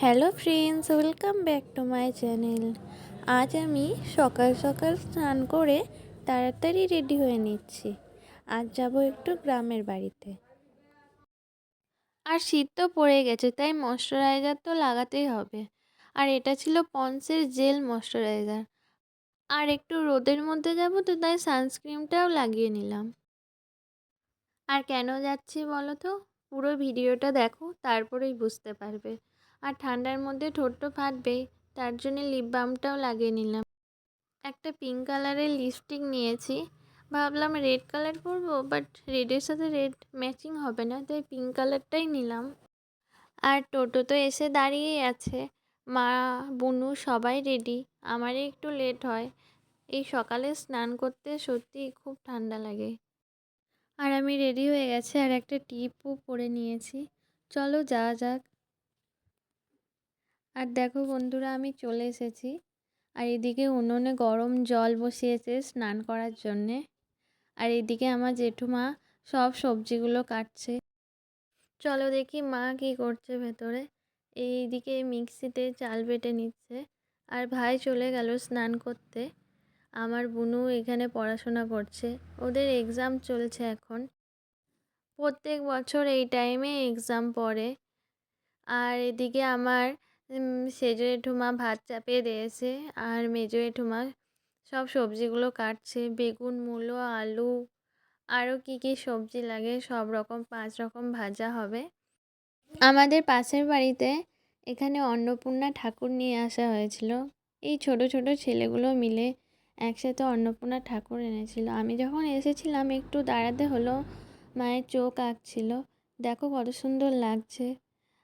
Hello friends, welcome back to my channel. আজ আমি সকাল সকাল স্নান করে তাড়াতাড়ি রেডি হয়ে নিচ্ছি। আজ যাব একটু গ্রামের বাড়িতে। আর শীত তো পড়ে গেছে, তাই ময়শ্চারাইজার তো লাগাতেই হবে। আর এটা ছিল পন্সের জেল ময়শ্চারাইজার। আর একটু রোদের মধ্যে যাব তো, তাই সানস্ক্রিনটাও লাগিয়ে নিলাম। আর কেন যাচ্ছি বলো তো? পুরো ভিডিওটা দেখো, তারপরেই বুঝতে পারবে। আর ঠান্ডার মধ্যে ঠোঁটটো ফাটবে, তার জন্য লিপ বামটাও লাগিয়ে নিলাম। একটা পিঙ্ক কালারের লিপস্টিক নিয়েছি। ভাবলাম রেড কালার পরবো বাট রেডের সাথে রেড ম্যাচিং হবে না, তাই পিঙ্ক কালারটাই নিলাম। আর টোটো তো এসে দাঁড়িয়েই আছে। মা, বুনু সবাই রেডি আমারই একটু লেট হয়। এই সকালে স্নান করতে সত্যি খুব ঠান্ডা লাগে। আর আমি রেডি হয়ে গেছি, আর একটা টিপও পরে নিয়েছি। চলো যাওয়া যাক। আর দেখো বন্ধুরা, আমি চলে এসেছি। আর এদিকে উনুনে গরম জল বসিয়েছে স্নান করার জন্যে। আর এদিকে আমার জেঠুমা সব সবজিগুলো কাটছে। চলো দেখি মা কী করছে ভেতরে। এইদিকে মিক্সিতে চাল বেটে নিচ্ছে। আর ভাই চলে গেল স্নান করতে। আমার বুনু এখানে পড়াশোনা করছে। ওদের এক্সাম চলছে এখন। প্রত্যেক বছর এই টাইমে এক্সাম পড়ে। আর এদিকে আমার সেজো জেঠুমা ভাত চাপিয়ে দিয়েছে আর মেজো জেঠুমা সব সবজিগুলো কাটছে, বেগুন, মূলো, আলু, আরও কী কী সবজি লাগে, সব রকম, পাঁচ রকম ভাজা হবে। আমাদের পাশের বাড়িতে এখানে অন্নপূর্ণা ঠাকুর নিয়ে আসা হয়েছিল। এই ছোট ছোট ছেলেগুলো মিলে একসাথে অন্নপূর্ণা ঠাকুর এনেছিল। আমি যখন এসেছিলাম, একটু দাঁড়াতে হলো, মায়ের চোখ আঁকছিল। দেখো কত সুন্দর লাগছে।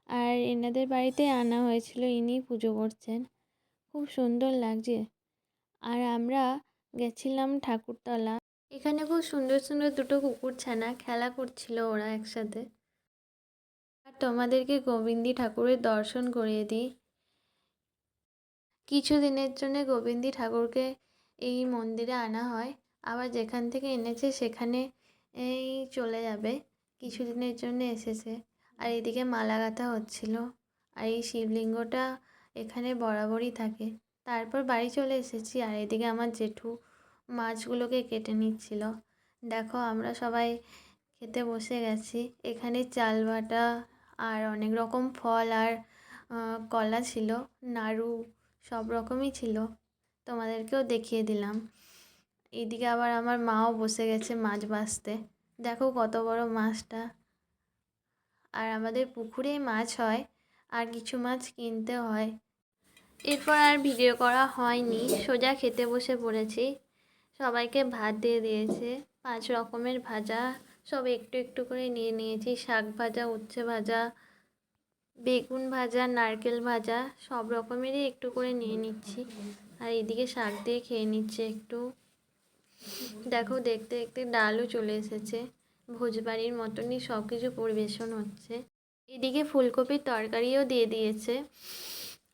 আর এনাদের বাড়িতে আনা হয়েছিল, ইনি পুজো করছেন। খুব সুন্দর লাগছে। আর আমরা গেছিলাম ঠাকুরতলা। এখানে খুব সুন্দর সুন্দর দুটো কুকুর ছানা খেলা করছিল ওরা একসাথে। আর তোমাদেরকে গোবিন্দি ঠাকুরের দর্শন করিয়ে দিই। কিছু দিনের জন্য গোবিন্দি ঠাকুরকে এই মন্দিরে আনা হয়। আবার যেখান থেকে এনেছে সেখানে এই চলে যাবে। কিছু দিনের জন্য এসেছে। আর এদিকে মালা গাঁথা হচ্ছিল। আর এই শিবলিঙ্গটা এখানে বরাবরই থাকে। তারপর বাড়ি চলে এসেছি আর এদিকে আমার জেঠু মাছগুলোকে কেটে নিচ্ছিল। দেখো, আমরা সবাই খেতে বসে গেছি। এখানে চাল বাটা আর অনেক রকম ফল আর কলা ছিল। নাড়ু সব রকমই ছিল। তোমাদেরকেও দেখিয়ে দিলাম। এদিকে আবার আমার মাও বসে গেছে মাছ বাছতে দেখো কত বড় মাছটা। আর আমাদের পুকুরেই মাছ হয় আর কিছু মাছ কিনতে হয়। এরপর আর ভিডিও করা হয়নি, সোজা খেতে বসে পড়েছি। সবাইকে ভাত দিয়ে দিয়েছে, পাঁচ রকমের ভাজা, সব একটু একটু করে নিয়ে নিয়েছি। শাক ভাজা, উচ্ছে ভাজা, বেগুন ভাজা, নারকেল ভাজা, সব রকমেরই একটু করে নিয়ে নিচ্ছি। আর এদিকে শাক দিয়ে খেয়ে নিচ্ছে একটু। দেখো দেখতে দেখতে ডালও চলে এসেছে। ভোজবাড়ির মতনই সব কিছু পরিবেশন হচ্ছে। এদিকে ফুলকপির তরকারিও দিয়ে দিয়েছে।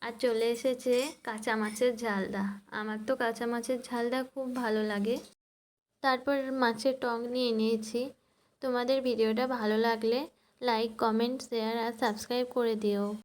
আর চলে এসেছে কাঁচা মাছের ঝালদা। আমার তো কাঁচা মাছের ঝালদা খুব ভালো লাগে। তারপর মাছের টক নিয়ে নিয়েছি। তোমাদের ভিডিওটা ভালো লাগলে লাইক, কমেন্ট, শেয়ার আর সাবস্ক্রাইব করে দিও।